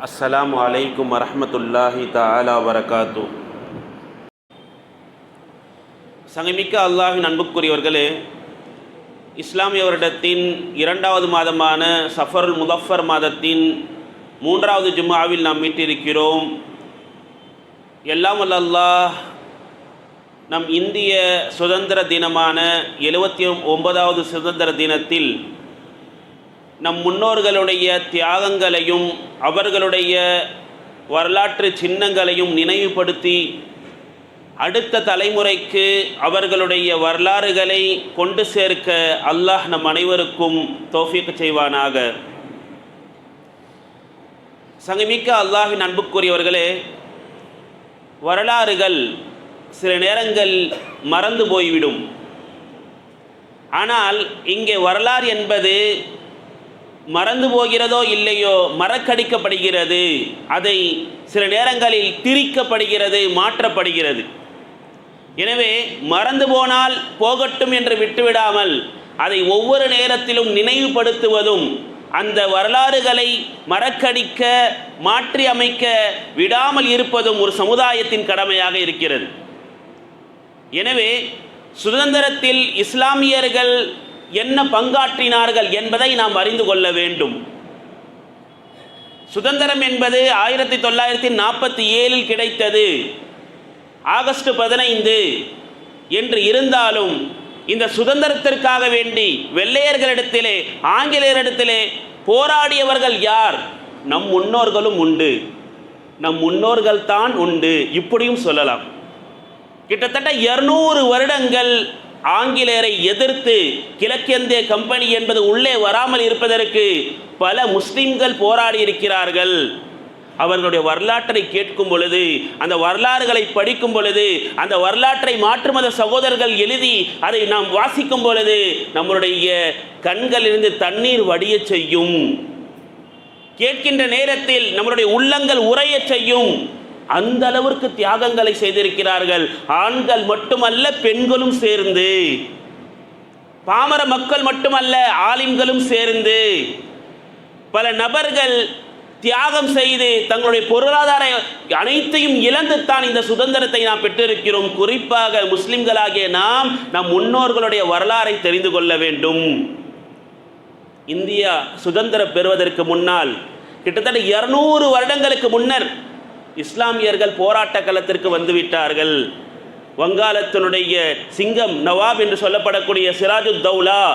அஸ்லாம் அலைக்கும் வரமத்துல்லாஹி தாலா வரகாத்து. சங்கமிக்க அல்லாஹின் அன்புக்குரியவர்களே இஸ்லாமிய வருடத்தின் இரண்டாவது மாதமான சஃபருல் முதஃபர் மாதத்தின் மூன்றாவது ஜும்மாவில் நாம் மீட்டிருக்கிறோம் எல்லாம் அல்லாஹ் நம் இந்திய சுதந்திர தினமான எழுபத்தி ஒன்பதாவது சுதந்திர தினத்தில் நம் முன்னோர்களுடைய தியாகங்களையும் அவர்களுடைய வரலாற்று சின்னங்களையும் நினைவுபடுத்தி அடுத்த தலைமுறைக்கு அவர்களுடைய வரலாறுகளை கொண்டு சேர்க்க அல்லாஹ் நம் அனைவருக்கும் தோஃபிக் செய்வானாக. சங்கமிக்க அல்லாஹின் அன்புக்குரியவர்களே வரலாறுகள் சில நேரங்கள் மறந்து போய்விடும். ஆனால் இங்கே வரலாறு என்பது மறந்து போகிறதோ இல்லையோ மறக்கடிக்கப்படுகிறது. அதை சில நேரங்களில் திரிக்கப்படுகிறது மாற்றப்படுகிறது. எனவே மறந்து போனால் போகட்டும் என்று விட்டுவிடாமல் அதை ஒவ்வொரு நேரத்திலும் நினைவுபடுத்துவதும் அந்த வரலாறுகளை மறக்கடிக்க மாற்றி அமைக்க விடாமல் இருப்பதும் ஒரு சமுதாயத்தின் கடமையாக இருக்கிறது. எனவே சுதந்திரத்தில் இஸ்லாமியர்கள் என்ன பங்காற்றினார்கள் என்பதை நாம் அறிந்து கொள்ள வேண்டும். சுதந்திரம் என்பது ஆயிரத்தி தொள்ளாயிரத்தி நாற்பத்தி ஏழில் கிடைத்தது. ஆகஸ்ட் பதினைந்து என்று இருந்தாலும் இந்த சுதந்திரத்திற்காக வேண்டி வெள்ளையர்களிடத்திலே ஆங்கிலேயரிடத்திலே போராடியவர்கள் யார்? நம் முன்னோர்களும் உண்டு. நம் முன்னோர்கள் தான் உண்டு. இப்படியும் சொல்லலாம். கிட்டத்தட்ட இருநூறு வருடங்கள் ஆங்கிலேயரை எதிர்த்து கிழக்கிந்திய கம்பெனி என்பது உள்ளே வராமல் இருப்பதற்கு பல முஸ்லிம்கள் போராடி இருக்கிறார்கள் அவர்களுடைய வரலாற்றை கேட்கும் பொழுது அந்த வரலாறுகளை படிக்கும் பொழுது அந்த வரலாற்றை மாற்று மத சகோதரர்கள் எழுதி அதை நாம் வாசிக்கும் பொழுது நம்மளுடைய கண்களிலிருந்து தண்ணீர் வடிய செய்யும். கேட்கின்ற நேரத்தில் நம்மளுடைய உள்ளங்கள் உரைய செய்யும். அந்த அளவிற்கு தியாகங்களை செய்திருக்கிறார்கள். ஆண்கள் மட்டுமல்ல பெண்களும் சேர்ந்து. பாமர மக்கள் மட்டுமல்ல ஆலிம்களும் சேர்ந்து. பல நபர்கள் தியாகம் செய்து தங்களுடைய பொருளாதார அனைத்தையும் இழந்து தான் இந்த சுதந்திரத்தை நாம் பெற்றிருக்கிறோம். குறிப்பாக முஸ்லிம்களாகிய நாம் நம் முன்னோர்களுடைய வரலாறை தெரிந்து கொள்ள வேண்டும். இந்தியா சுதந்திரம் பெறுவதற்கு முன்னால் கிட்டத்தட்ட இருநூறு வருடங்களுக்கு முன்னர் இஸ்லாமியர்கள் போராட்ட களத்திற்கு வந்துவிட்டார்கள். வங்காளத்தினுடைய சிங்கம் நவாப் என்று சொல்லப்படக்கூடிய சிராஜு தௌலா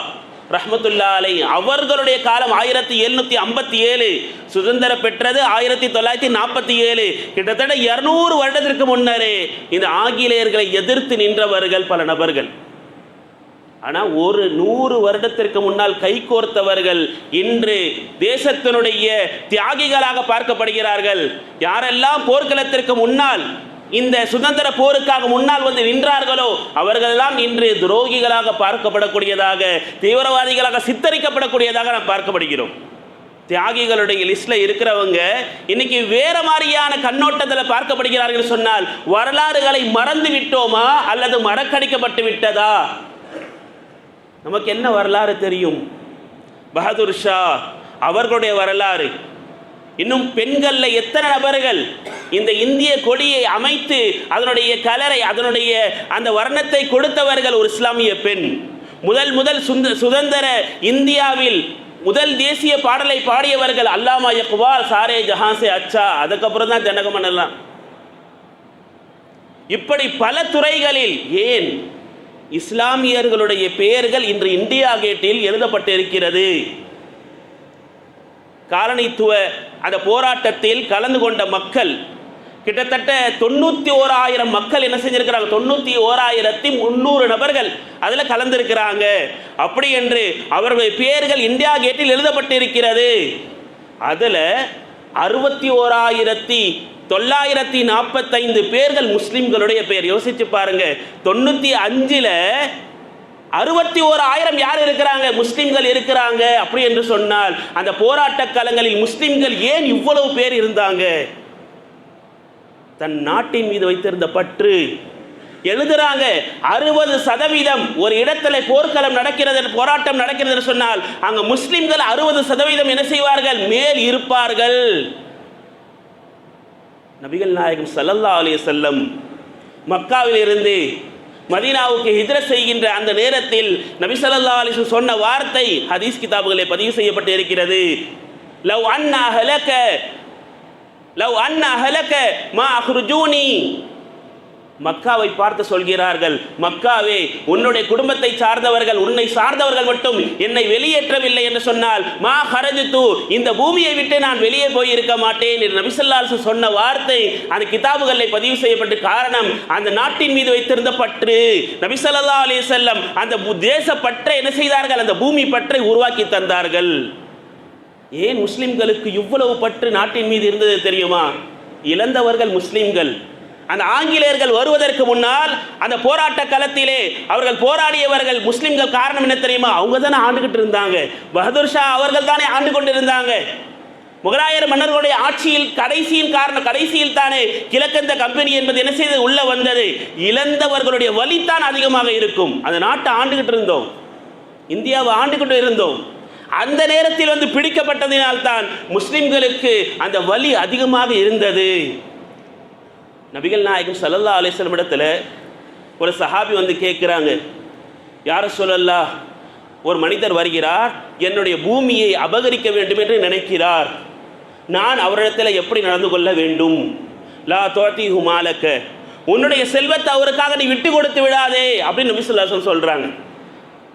ரஹமத்துல்லா அலை அவர்களுடைய காலம் ஆயிரத்தி எழுநூத்தி ஐம்பத்தி ஏழு. சுதந்திரம் பெற்றது ஆயிரத்தி தொள்ளாயிரத்தி நாற்பத்தி ஏழு. கிட்டத்தட்ட இருநூறு வருடத்திற்கு முன்னரே இந்த ஆங்கிலேயர்களை எதிர்த்து நின்றவர்கள் பல நபர்கள். ஆனால் ஒரு நூறு வருடத்திற்கு முன்னால் கைகோர்த்தவர்கள் இன்று தேசத்தினுடைய தியாகிகளாக பார்க்கப்படுகிறார்கள். யாரெல்லாம் போர்க்களத்திற்கு முன்னால் இந்த சுதந்திர போருக்காக முன்னால் வந்து நின்றார்களோ அவர்களெல்லாம் இன்று துரோகிகளாக பார்க்கப்படக்கூடியதாக தீவிரவாதிகளாக சித்தரிக்கப்படக்கூடியதாக நாம் பார்க்கப்படுகிறோம். தியாகிகளுடைய லிஸ்ட்ல இருக்கிறவங்க இன்னைக்கு வேற மாதிரியான கண்ணோட்டத்தில் பார்க்கப்படுகிறார்கள் சொன்னால் வரலாறுகளை மறந்து விட்டோமா அல்லது மறக்கடிக்கப்பட்டு விட்டதா? நமக்கு என்ன வரலாறு தெரியும்? பகதூர் ஷா அவர்களுடைய வரலாறு. இன்னும் பெண்களில் எத்தனை நபர்கள் இந்த இந்திய கொடியை அமைத்து அதனுடைய கலரை அதனுடைய அந்த வர்ணத்தை கொடுத்தவர்கள் ஒரு இஸ்லாமிய பெண். முதல் முதல் சுந்த சுதந்திர இந்தியாவில் முதல் தேசிய பாடலை பாடியவர்கள் அல்லாமா யக்வால் சாரே ஜஹான்சே அச்சா அதுக்கப்புறம் தான் ஜனகமன் எல்லாம். இப்படி பல துறைகளில் ஏன் இஸ்லாமியர்களுடைய பெயர்கள் இன்று இந்தியா கேட்டில் எழுதப்பட்டிருக்கிறது. காலனித்துவ அந்த போராட்டத்தில் கலந்து கொண்ட மக்கள் கிட்டத்தட்ட தொண்ணூற்றி ஓராயிரம் மக்கள் என்ன செஞ்சிருக்கிறாங்க? தொண்ணூற்றி ஓராயிரத்தி முந்நூறு நபர்கள் அதில் கலந்திருக்கிறாங்க. அப்படி என்று அவர்களுடைய பெயர்கள் இந்தியா கேட்டில் எழுதப்பட்டிருக்கிறது. அதில் அறுபத்தி ஓராயிரத்தி தொள்ளாயிரத்தி நாற்பத்தைந்து பேர்கள் முஸ்லிம்களுடைய பேர். யோசிச்சு பாருங்க. தொண்ணூற்றி அஞ்சில் அறுபத்தி ஓர் ஆயிரம் யார் இருக்கிறாங்க? முஸ்லிம்கள் இருக்கிறாங்க அப்படி என்று சொன்னால் அந்த போராட்ட களங்களில் முஸ்லிம்கள் ஏன் இவ்வளவு பேர் இருந்தாங்க? தன் நாட்டின் மீது வைத்திருந்த பற்று. எழுதுறாங்க அறுபது சதவீதம் ஒரு இடத்துல போர்க்களம் நடக்கிறது போராட்டம் நடக்கிறது சொன்னால் அங்க முஸ்லிம்கள் அறுபது சதவீதம் என்ன செய்வார்கள்? மேல் இருப்பார்கள். நபிகள் நாயகம் சல்லல்லா அலைஹி செல்லம் மக்காவிலிருந்து மதீனாவுக்கு ஹிஜ்ர செய்கின்ற அந்த நேரத்தில் நபி சல்லா அலைஹி சொன்ன வார்த்தை ஹதீஸ் கிதாபுகளை பதிவு செய்யப்பட்டு இருக்கிறது. லவ் அண்ணா ஹலக்க லவ் அண்ணா ஹலக மா அஹ்ருஜூனி மக்காவை பார்த்து சொல்கிறார்கள் மக்காவே உன்னுடைய குடும்பத்தை சார்ந்தவர்கள் உன்னை சார்ந்தவர்கள் மட்டும் என்னை வெளியேற்றவில்லை என்று சொன்னால் மா ஹரஜித்து இந்த பூமியை விட்டு நான் வெளியே போயிருக்க மாட்டேன் என்று நபிசல்லால் சொன்ன வார்த்தை அந்த கிதாபுகளில் பதிவு செய்யப்பட்ட காரணம் அந்த நாட்டின் மீது வைத்திருந்த பற்று. நபிசல்லா அலி செல்லம் அந்த தேச பற்றை என்ன செய்தார்கள்? அந்த பூமி பற்றை உருவாக்கி தந்தார்கள். ஏன் முஸ்லிம்களுக்கு இவ்வளவு பற்று நாட்டின் மீது இருந்தது தெரியுமா? இழந்தவர்கள் முஸ்லிம்கள். அந்த ஆங்கிலேயர்கள் வருவதற்கு முன்னால் அந்த போராட்ட களத்திலே அவர்கள் போராடியவர்கள் முஸ்லிம்கள் காரணம் என்ன தெரியுமா? அவங்க தானே ஆண்டுகிட்டு இருந்தாங்க. பகதூர் ஷா அவர்கள் தானே ஆண்டு கொண்டிருந்தாங்க. முகலாயர் மன்னர்களுடைய ஆட்சியில் கடைசியின் காரணம் கடைசியில் தானே கிழக்கந்த கம்பெனி என்பது என்ன செய்து உள்ள வந்தது. இழந்தவர்களுடைய வலித்தான் அதிகமாக இருக்கும். அந்த நாட்டை ஆண்டுகிட்டு இருந்தோம். இந்தியாவை ஆண்டுகிட்டு இருந்தோம். அந்த நேரத்தில் வந்து பிடிக்கப்பட்டதினால்தான் முஸ்லிம்களுக்கு அந்த வலி அதிகமாக இருந்தது. நபிகள் நாயகம் சல்லல்லா அலைஹி இடத்துல ஒரு சஹாபி வந்து கேட்குறாங்க யார சொல்லல்லா ஒரு மனிதர் வருகிறார் என்னுடைய பூமியை அபகரிக்க வேண்டும் என்று நினைக்கிறார். நான் அவரிடத்தில் எப்படி நடந்து கொள்ள வேண்டும்? லா தோத்தி ஹுமாலக்க உன்னுடைய செல்வத்தை அவருக்காக நீ விட்டு கொடுத்து விடாதே அப்படின்னு நபிசுல்லாசன் சொல்கிறாங்க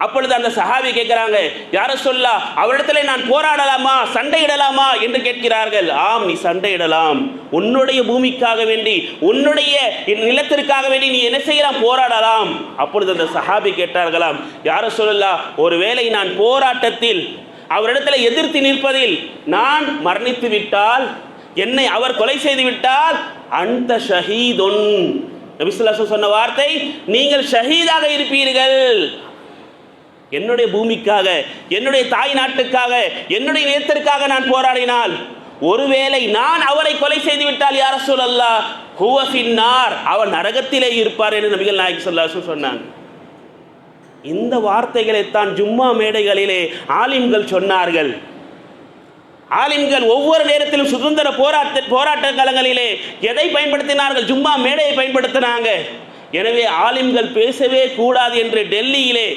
அப்பொழுது அந்த சஹாபி கேட்கிறாங்க யார சொல்லா அவரிடத்துல நான் போராடலாமா சண்டையிடலாமா? என்று கேட்கிறார்கள். ஆம் நீ சண்டையிடலாம். உன்னுடைய பூமிக்காக வேண்டி உன்னுடைய நிலத்திற்காக வேண்டி நீ என்ன செய்யலாம்? போராடலாம். அப்பொழுது அந்த சஹாபி கேட்டார்களாம் யார சொல்லலா ஒருவேளை நான் போராட்டத்தில் அவரிடத்துல எதிர்த்து நிற்பதில் நான் மரணித்து விட்டால் என்னை அவர் கொலை செய்து விட்டால் அந்த ஷஹீதொன். நபிசுல்லாசன் சொன்ன வார்த்தை நீங்கள் ஷஹீதாக இருப்பீர்கள். என்னுடைய பூமிக்காக என்னுடைய தாய் நாட்டுக்காக என்னுடைய நேத்திற்காக நான் போராடினால் ஒருவேளை நான் அவரை கொலை செய்து விட்டால் யார சொல்லல்லா ஹுவஃபின்னார் அவர் நரகத்திலே இருப்பார் என்று நபிகள் நாயக் சொல்லாசு சொன்னாங்க. இந்த வார்த்தைகளைத்தான் ஜும்மா மேடைகளிலே ஆலிம்கள் சொன்னார்கள். ஆலிம்கள் ஒவ்வொரு நேரத்திலும் சுதந்திர போராட்ட போராட்ட களங்களிலே எதை பயன்படுத்தினார்கள்? ஜும்மா மேடையை பயன்படுத்தினாங்க. எனவே ஆலிம்கள் பேசவே கூடாது என்று டெல்லியிலே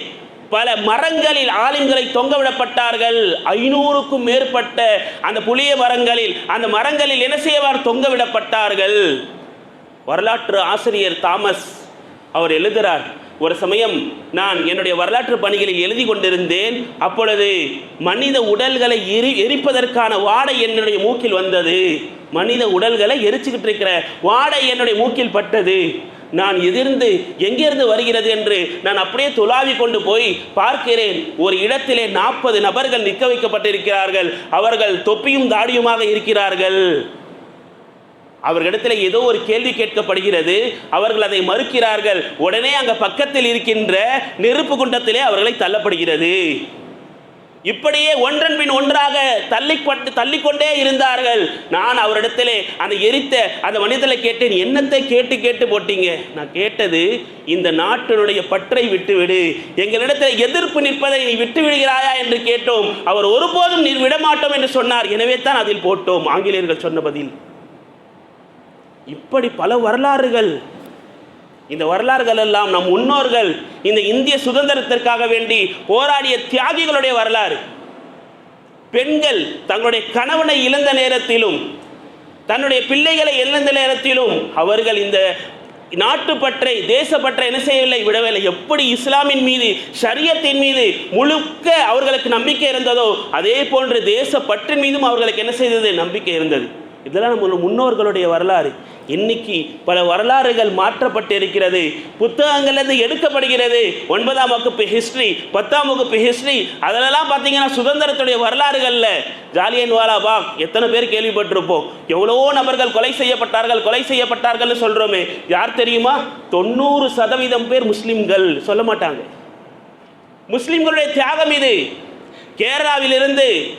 பல மரங்களில் ஆலிம்களை தொங்கவிடப்பட்டார்கள் ஐநூறுக்கும் மேற்பட்ட அந்த புளிய மரங்களில் அந்த மரங்களில் என்ன செய்வார்? தொங்கவிடப்பட்டார்கள் வரலாற்று ஆசிரியர் தாமஸ் அவர் எழுதுகிறார் ஒரு சமயம் நான் என்னுடைய வரலாற்று பணிகளில் எழுதி கொண்டிருந்தேன். அப்பொழுது மனித உடல்களை எரி எரிப்பதற்கான வாடை என்னுடைய மூக்கில் வந்தது. மனித உடல்களை எரிச்சுக்கிட்டு இருக்கிற வாடை என்னுடைய மூக்கில் பட்டது. நான் எதிர்ந்து எங்கிருந்து வருகிறது என்று நான் அப்படியே துளாவி கொண்டு போய் பார்க்கிறேன். ஒரு இடத்திலே நாற்பது நபர்கள் நிற்க வைக்கப்பட்டிருக்கிறார்கள். அவர்கள் தொப்பியும் தாடியுமாக இருக்கிறார்கள். அவர்களிடத்தில் ஏதோ ஒரு கேள்வி கேட்கப்படுகிறது. அவர்கள் அதை மறுக்கிறார்கள். உடனே அங்கே பக்கத்தில் இருக்கின்ற நெருப்பு குண்டத்திலே அவர்களை தள்ளப்படுகிறது. இப்படியே ஒன்றன் பின் ஒன்றாக தள்ளி தள்ளிக்கொண்டே இருந்தார்கள். நான் அவரிடத்திலே அந்த எரித்த அந்த மனிதனை கேட்டேன் என்னத்தை கேட்டு கேட்டு போட்டீங்க? நான் கேட்டது இந்த நாட்டினுடைய பற்றை விட்டுவிடு. எங்களிடத்தில் எதிர்ப்பு நிற்பதை நீ விட்டு விடுகிறாயா என்று கேட்டோம். அவர் ஒருபோதும் நீர் விடமாட்டோம் என்று சொன்னார். எனவே தான் அதில் போட்டோம். ஆங்கிலேயர்கள் சொன்ன பதில். இப்படி பல வரலாறுகள். இந்த வரலாறுகள் எல்லாம் நம் முன்னோர்கள் இந்த இந்திய சுதந்திரத்திற்காக வேண்டி போராடிய தியாகிகளுடைய வரலாறு. பெண்கள் தங்களுடைய கணவனை இழந்த நேரத்திலும் தன்னுடைய பிள்ளைகளை இழந்த நேரத்திலும் அவர்கள் இந்த நாட்டுப்பற்றை தேசப்பற்றை என்ன செய்யவில்லை விடவில்லை. எப்படி இஸ்லாமின் மீது ஷரியத்தின் மீது முழுக்க அவர்களுக்கு நம்பிக்கை இருந்ததோ அதே போன்று தேசப்பற்றின் மீதும் அவர்களுக்கு என்ன செய்தது? நம்பிக்கை இருந்தது. இதெல்லாம் நம்ம முன்னோர்களுடைய வரலாறு. இன்னைக்கு பல வரலாறுகள் மாற்றப்பட்டு இருக்கிறது புத்தகங்கள்லேருந்து எடுக்கப்படுகிறது. ஒன்பதாம் வகுப்பு ஹிஸ்ட்ரி பத்தாம் வகுப்பு ஹிஸ்ட்ரி அதிலெல்லாம் பார்த்தீங்கன்னா சுதந்திரத்துடைய வரலாறுகளில். ஜாலியன் வாலாபாக் எத்தனை பேர் கேள்விப்பட்டிருப்போம். எவ்வளவோ நபர்கள் கொலை செய்யப்பட்டார்கள் கொலை செய்யப்பட்டார்கள்னு சொல்கிறோமே யார் தெரியுமா? தொண்ணூறு சதவீதம் பேர் முஸ்லிம்கள். சொல்ல மாட்டாங்க. முஸ்லிம்களுடைய தியாகம் இது. கேரளாவிலிருந்து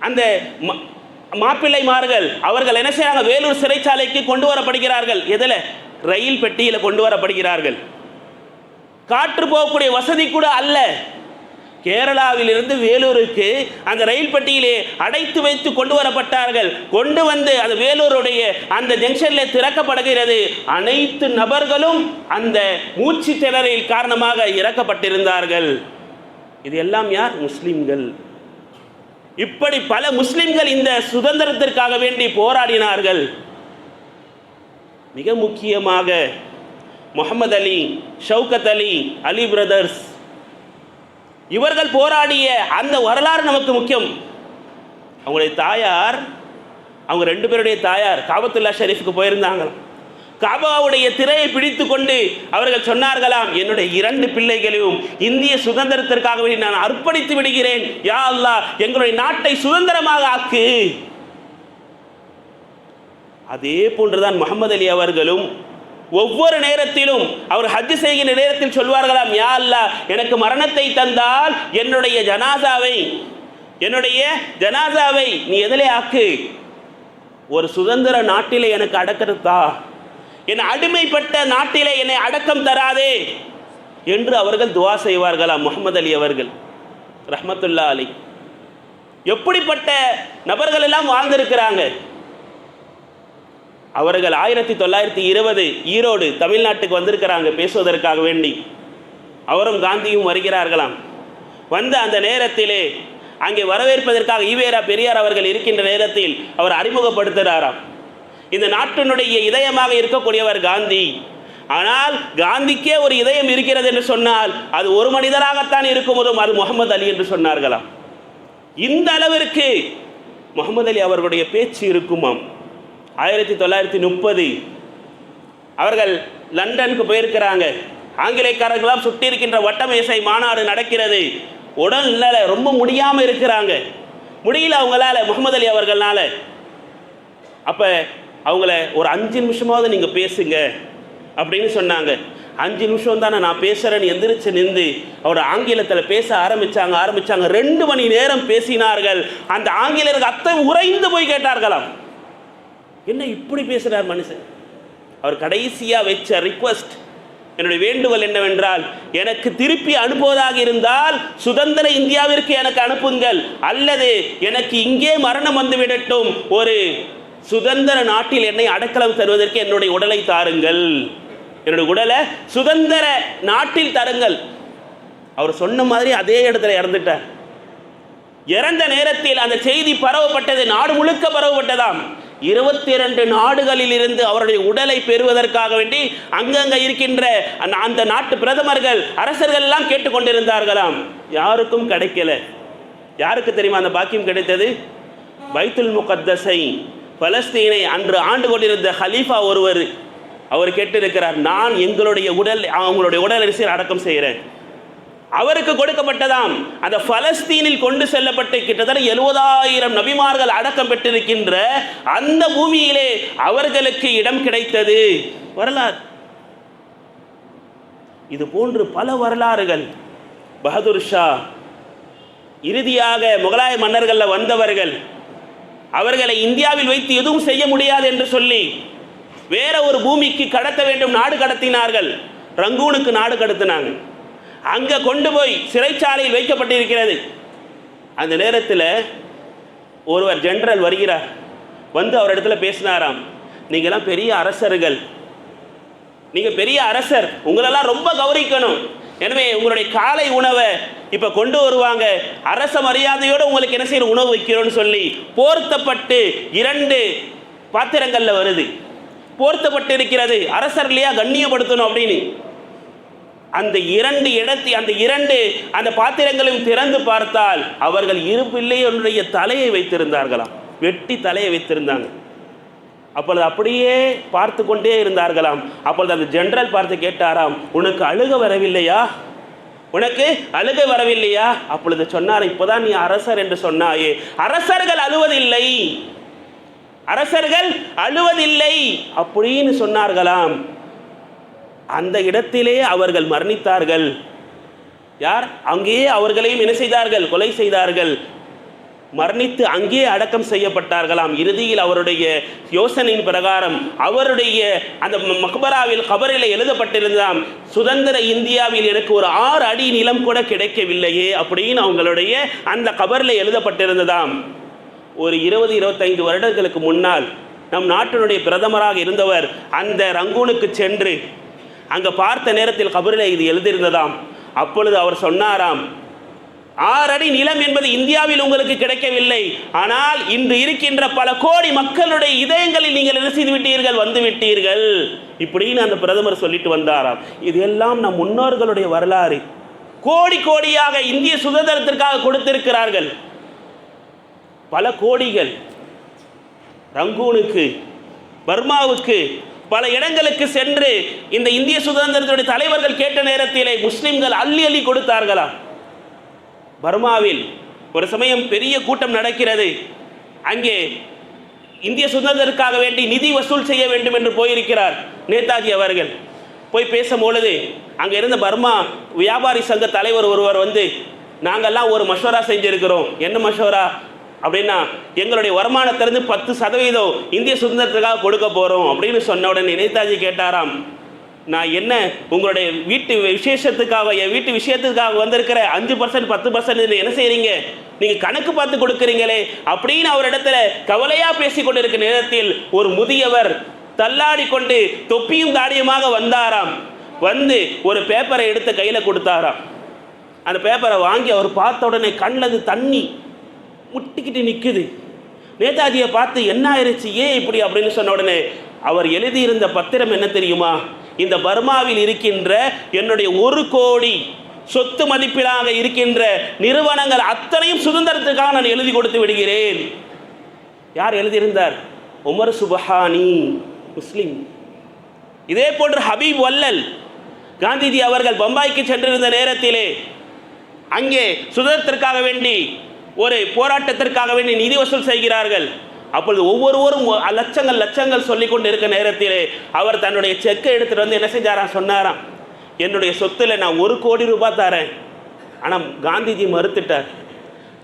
அந்த ம- மாப்பிள்ளைமார்கள் அவர்கள் என்ன செய்கிறாங்க வேலூர் சிறைச்சாலைக்கு கொண்டு வரப்படுகிறார்கள். எதில்? ரயில் பெட்டியில் கொண்டு வரப்படுகிறார்கள். காற்று போகக்கூடிய வசதி கூட அல்ல. கேரளாவிலிருந்து வேலூருக்கு அந்த ரயில் பெட்டியிலே அடைத்து வைத்து கொண்டு வரப்பட்டார்கள். கொண்டு வந்து அந்த வேலூருடைய அந்த ஜங்ஷனில் திறக்கப்படுகிறது. அனைத்து நபர்களும் அந்த மூச்சு திணறில் காரணமாக இறக்கப்பட்டிருந்தார்கள். இது எல்லாம் யார்? முஸ்லிம்கள். இப்படி பல முஸ்லிம்கள் இந்த சுதந்திரத்திற்காக வேண்டி போராடினார்கள். மிக முக்கியமாக முகமது அலி ஷவுகத் அலி அலி பிரதர்ஸ் இவர்கள் போராடிய அந்த வரலாறு நமக்கு முக்கியம். அவங்களுடைய தாயார் அவங்க ரெண்டு பேருடைய தாயார் காபத்துல்லா ஷெரீஃபுக்கு போயிருந்தாங்களாம். காபாவுடைய திரையை பிடித்து கொண்டு அவர்கள் சொன்னார்களாம் என்னுடைய இரண்டு பிள்ளைகளையும் இந்திய சுதந்திரத்திற்காக வேண்டி நான் அர்ப்பணித்து விடுகிறேன். யா அல்லா எங்களுடைய நாட்டை சுதந்திரமாக ஆக்கு. அதே போன்றுதான் முகமது அலி அவர்களும் ஒவ்வொரு நேரத்திலும் அவர் ஹஜ் செய்கின்ற நேரத்தில் சொல்வார்களாம் யா அல்லா எனக்கு மரணத்தை தந்தால் என்னுடைய ஜனாசாவை என்னுடைய ஜனாசாவை நீ எதிலே ஆக்கு. ஒரு சுதந்திர நாட்டிலே எனக்கு அடக்கிறதா என் அடிமைப்பட்ட நாட்டிலே என்னை அடக்கம் தராதே என்று அவர்கள் துவா செய்வார்களாம் முகமது அலி அவர்கள் ரஹமத்துல்லா அலி. எப்படிப்பட்ட நபர்கள் எல்லாம் வாழ்ந்திருக்கிறாங்க? அவர்கள் ஆயிரத்தி தொள்ளாயிரத்தி இருபது ஈரோடு தமிழ்நாட்டுக்கு வந்திருக்கிறாங்க பேசுவதற்காக வேண்டி. அவரும் காந்தியும் வருகிறார்களாம். வந்த அந்த நேரத்திலே அங்கே வரவேற்பதற்காக ஈவேரா பெரியார் அவர்கள் இருக்கின்ற நேரத்தில் அவர் அறிமுகப்படுத்துகிறாராம் இந்த நாட்டினுடைய இதயமாக இருக்கக்கூடியவர் காந்தி. ஆனால் காந்திக்கே ஒரு இதயம் இருக்கிறது என்று சொன்னால் அது ஒரு மனிதராகத்தான் இருக்கும் போதும் அது முகமது அலி என்று சொன்னார்களாம். இந்த அளவிற்கு முகமது அலி அவர்களுடைய பேச்சு இருக்குமாம். ஆயிரத்தி தொள்ளாயிரத்தி முப்பது அவர்கள் லண்டனுக்கு போயிருக்கிறாங்க. ஆங்கிலேயக்காரர்களாம் சுட்டி இருக்கின்ற வட்டமேசை மாநாடு நடக்கிறது. உடல்நிலை ரொம்ப முடியாமல் இருக்கிறாங்க. முடியல அவங்களால முகமது அலி அவர்களால. அப்போ அவங்கள ஒரு அஞ்சு நிமிஷமாவது நீங்கள் பேசுங்க அப்படின்னு சொன்னாங்க. அஞ்சு நிமிஷம் தானே நான் பேசுகிறேன்னு எந்திரிச்சு நின்று அவர் ஆங்கிலத்தில் பேச ஆரம்பிச்சாங்க ஆரம்பித்தாங்க ரெண்டு மணி நேரம் பேசினார்கள். அந்த ஆங்கிலருக்கு அத்தை உறைந்து போய் கேட்டார்களாம். என்ன இப்படி பேசுகிறார் மனுஷன்? அவர் கடைசியாக வச்ச ரிக்வஸ்ட் என்னுடைய வேண்டுகோள் என்னவென்றால் எனக்கு திருப்பி அனுப்புவதாக இருந்தால் சுதந்திர இந்தியாவிற்கு எனக்கு அனுப்புங்கள். அல்லது எனக்கு இங்கே மரணம் வந்துவிடட்டும். ஒரு சுதந்திர நாட்டில் என்னை அடக்கலம் தருவதற்கு என்னுடைய உடலை தாருங்கள். என்னுடைய உடலை சுதந்திர நாட்டில் தருங்கள். அவர் சொன்ன மாதிரி அதே இடத்துல இறந்துட்டார். இறந்த நேரத்தில் அந்த செய்தி பரவப்பட்டது நாடு முழுக்க பரவப்பட்டதாம். இருபத்தி இரண்டு நாடுகளில் இருந்து அவருடைய உடலை பெறுவதற்காக வேண்டி அங்கங்க இருக்கின்ற அந்த- அந்த நாட்டு பிரதமர்கள் அரசர்கள் எல்லாம் கேட்டுக்கொண்டிருந்தார்களாம். யாருக்கும் கிடைக்கல. யாருக்கு தெரியுமா அந்த பாக்கியம் கிடைத்தது? பைத்துல் முகத்தசை. பலஸ்தீனை அன்று ஆண்டு கொண்டிருந்த ஹலீஃபா ஒருவர் அவர் கேட்டிருக்கிறார் நான் எங்களுடைய உடல் அவங்களுடைய உடல் அரிசியில் அடக்கம் செய்கிறேன். அவருக்கு கொடுக்கப்பட்டதாம். அந்த பலஸ்தீனில் கொண்டு செல்லப்பட்டு கிட்டத்தட்ட எழுபதாயிரம் நபிமார்கள் அடக்கம் பெற்றிருக்கின்ற அந்த பூமியிலே அவர்களுக்கு இடம் கிடைத்தது. வரலாறு. இது போன்று பல வரலாறுகள். பகதூர் ஷா இறுதியாக முகலாய மன்னர்களில் வந்தவர்கள் அவர்களை இந்தியாவில் வைத்து எதுவும் செய்ய முடியாது என்று சொல்லி வேற ஒரு பூமிக்கு கடத்த வேண்டும் நாடு கடத்தினார்கள். ரங்கூனுக்கு நாடு கடத்தினாங்க. அங்கே கொண்டு போய் சிறைச்சாலையில் வைக்கப்பட்டிருக்கிறது. அந்த நேரத்தில் ஒருவர் ஜென்ரல் வருகிறார். வந்து அவர் இடத்துல பேசினாராம். நீங்களாம் பெரிய அரசர்கள். நீங்கள் பெரிய அரசர். உங்களெல்லாம் ரொம்ப கௌரவிக்கணும். எனவே உங்களுடைய காலை உணவை இப்போ கொண்டு வருவாங்க. அரச மரியாதையோடு உங்களுக்கு என்ன செய்யணும்? உணவு வைக்கிறோம்னு சொல்லி போர்த்தப்பட்டு இரண்டு பாத்திரங்களில் வருது. போர்த்தப்பட்டு இருக்கிறது. அரசர் இல்லையா கண்ணியப்படுத்தணும் அப்படின்னு. அந்த இரண்டு இடத்தை அந்த இரண்டு அந்த பாத்திரங்களையும் திறந்து பார்த்தால் அவர்கள் இரு தலையை வைத்திருந்தார்களாம். வெட்டி தலையை வைத்திருந்தாங்க. அப்பொழுது அப்படியே பார்த்து கொண்டே இருந்தார்களாம். அப்பொழுது அந்த ஜென்ரல் பார்த்து கேட்டாராம் உனக்கு அழுக வரவில்லையா? உனக்கு அழுக வரவில்லையா? அப்பொழுது சொன்னார் இப்போதான் நீ அரசர் என்று சொன்னாயே. அரசர்கள் அழுவதில்லை. அரசர்கள் அழுவதில்லை. அப்படின்னு சொன்னார்களாம். அந்த இடத்திலே அவர்கள் மரணித்தார்கள். யார்? அங்கேயே அவர்களையும் என்ன செய்தார்கள்? கொலை செய்தார்கள். மரணித்து அங்கே அடக்கம் செய்யப்பட்டார்களாம். இறுதியில் அவருடைய யோசனையின் பிரகாரம் அவருடைய அந்த ம- மக்பராவில் கபரில் எழுதப்பட்டிருந்தாம் சுதந்திர இந்தியாவில் எனக்கு ஒரு ஆறு அடி நிலம் கூட கிடைக்கவில்லையே அப்படின்னு அவங்களுடைய அந்த கபரில் எழுதப்பட்டிருந்ததாம். ஒரு இருபது இருபத்தைந்து வருடங்களுக்கு முன்னால் நம் நாட்டினுடைய பிரதமராக இருந்தவர் அந்த ரங்கூனுக்கு சென்று அங்கே பார்த்த நேரத்தில் கபரில் இது எழுதியிருந்ததாம். அப்பொழுது அவர் சொன்னாராம் ஆறடி நிலம் என்பது இந்தியாவில் உங்களுக்கு கிடைக்கவில்லை. ஆனால் இன்று இருக்கின்ற பல கோடி மக்களுடைய இதயங்களில் நீங்கள் என்ன செய்து விட்டீர்கள்? வந்து விட்டீர்கள். இப்படின்னு அந்த பிரதமர் சொல்லிட்டு வந்தாராம். இதெல்லாம் நம் முன்னோர்களுடைய வரலாறு. கோடி கோடியாக இந்திய சுதந்திரத்திற்காக கொடுத்திருக்கிறார்கள். பல கோடிகள். ரங்கூனுக்கு பர்மாவுக்கு பல இடங்களுக்கு சென்று இந்த இந்திய சுதந்திரத்துடைய தலைவர்கள் கேட்ட நேரத்திலே முஸ்லிம்கள் அள்ளி அள்ளி கொடுத்தார்களாம். பர்மாவில் ஒரு சமயம் பெரிய கூட்டம் நடக்கிறது. அங்கே இந்திய சுதந்திரத்திற்காக வேண்டி நிதி வசூல் செய்ய வேண்டும் என்று போயிருக்கிறார் நேதாஜி அவர்கள். போய் பேசும் பொழுது அங்கே இருந்த பர்மா வியாபாரி சங்க தலைவர் ஒருவர் வந்து நாங்கள்லாம் ஒரு மஷோரா செஞ்சுருக்கிறோம். என்ன மஷோரா? அப்படின்னா எங்களுடைய வருமானத்திலிருந்து பத்து சதவீதம் இந்திய சுதந்திரத்துக்காக கொடுக்க போகிறோம் அப்படின்னு சொன்ன உடனே நேதாஜி கேட்டாராம். நான் என்ன உங்களுடைய வீட்டு விசேஷத்துக்காக என் வீட்டு விஷயத்துக்காக வந்திருக்கிற அஞ்சு பர்சன்ட் பத்து பர்சன்ட் என்ன செய்கிறீங்க நீங்கள் கணக்கு பார்த்து கொடுக்குறீங்களே அப்படின்னு அவரிடத்துல கவலையாக பேசி கொண்டிருக்க நேரத்தில் ஒரு முதியவர் தள்ளாடி கொண்டு தொப்பியும் தாடியுமாக வந்தாராம். வந்து ஒரு பேப்பரை எடுத்து கையில் கொடுத்தாராம். அந்த பேப்பரை வாங்கி அவர் பார்த்த உடனே கண்ணில் தண்ணி முட்டிக்கிட்டு நிற்குது நேதாஜியை பார்த்து என்ன ஆயிடுச்சு ஏன் இப்படி? அப்படின்னு சொன்ன உடனே அவர் எழுதியிருந்த பத்திரம் என்ன தெரியுமா? இந்த பர்மாவில் இருக்கின்ற என்னுடைய ஒரு கோடி சொத்து மதிப்பிலாக இருக்கின்ற நிறுவனங்கள் அத்தனையும் சுதந்திரத்துக்காக நான் எழுதி கொடுத்து விடுகிறேன். யார் எழுதியிருந்தார்? உமர் சுபஹானி முஸ்லிம். இதே போன்று ஹபீப் வல்லல் காந்திஜி அவர்கள் பம்பாய்க்கு சென்றிருந்த நேரத்திலே அங்கே சுதந்திரத்திற்காக வேண்டி ஒரு போராட்டத்திற்காக வேண்டி நிதி வசூல் செய்கிறார்கள். அப்பொழுது ஒவ்வொருவரும் லட்சங்கள் லட்சங்கள் சொல்லி கொண்டு இருக்க நேரத்திலே அவர் தன்னுடைய செக்கை எடுத்துகிட்டு வந்து என்ன செஞ்சாராம்? சொன்னாராம் என்னுடைய சொத்துல நான் ஒரு கோடி ரூபாய் தரேன். ஆனால் காந்திஜி மறுத்துட்டார்.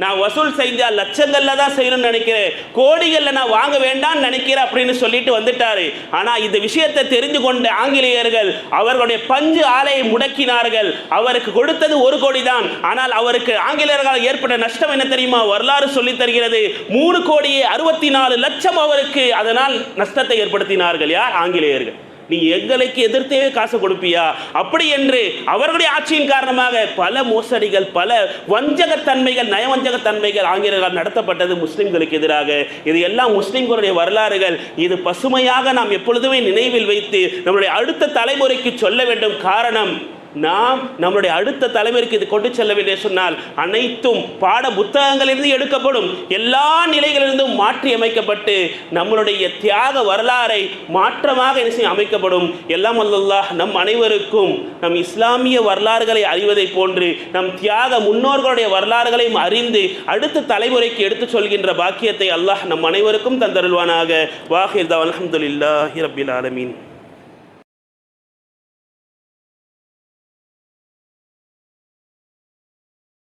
நான் வசூல் செஞ்சா லட்சங்களில் தான் செய்யணும்னு நினைக்கிறேன். கோடிகளில் நான் வாங்க வேண்டாம்னு நினைக்கிறேன் அப்படின்னு சொல்லிட்டு வந்துட்டாரு. ஆனால் இந்த விஷயத்தை தெரிந்து கொண்ட ஆங்கிலேயர்கள் அவர்களுடைய பஞ்சு ஆலையை முடக்கினார்கள். அவருக்கு கொடுத்தது ஒரு கோடி தான். ஆனால் அவருக்கு ஆங்கிலேயர்களால் ஏற்பட்ட நஷ்டம் என்ன தெரியுமா? வரலாறு சொல்லி தருகிறது. மூணு கோடியே அறுபத்தி நாலு லட்சம் அவருக்கு. அதனால் நஷ்டத்தை ஏற்படுத்தினார்கள் யார்? ஆங்கிலேயர்கள். நீ எங்களுக்கு எதிர்த்தே காசு கொடுப்பியா? அப்படி என்று அவர்களுடைய ஆட்சியின் காரணமாக பல மோசடிகள் பல வஞ்சகத்தன்மைகள் நயவஞ்சகத்தன்மைகள் ஆங்கிலேயர்களால் நடத்தப்பட்டது முஸ்லிம்களுக்கு எதிராக. இது எல்லாம் முஸ்லிம்களுடைய வரலாறுகள். இது பசுமையாக நாம் எப்பொழுதுமே நினைவில் வைத்து நம்முடைய அடுத்த தலைமுறைக்கு சொல்ல வேண்டும் காரணம் நாம் நம்முடைய அடுத்த தலைமுறைக்கு இது கொண்டு செல்லவில்லை சொன்னால் அனைத்தும் பாட புத்தகங்களிலிருந்து எடுக்கப்படும். எல்லா நிலைகளிலிருந்தும் மாற்றி அமைக்கப்பட்டு நம்மளுடைய தியாக வரலாறை மாற்றமாக என்ன செய்ய அமைக்கப்படும். எல்லாம் அல்லாஹ் நம் அனைவருக்கும் நம் இஸ்லாமிய வரலாறுகளை அறிவதைப் போன்று நம் தியாக முன்னோர்களுடைய வரலாறுகளையும் அறிந்து அடுத்த தலைமுறைக்கு எடுத்துச் சொல்கின்ற பாக்கியத்தை அல்லாஹ் நம் அனைவருக்கும் தந்தருள்வானாக. வாஹிர் அலமதுல்லா ரப்பில் ஆலமீன்.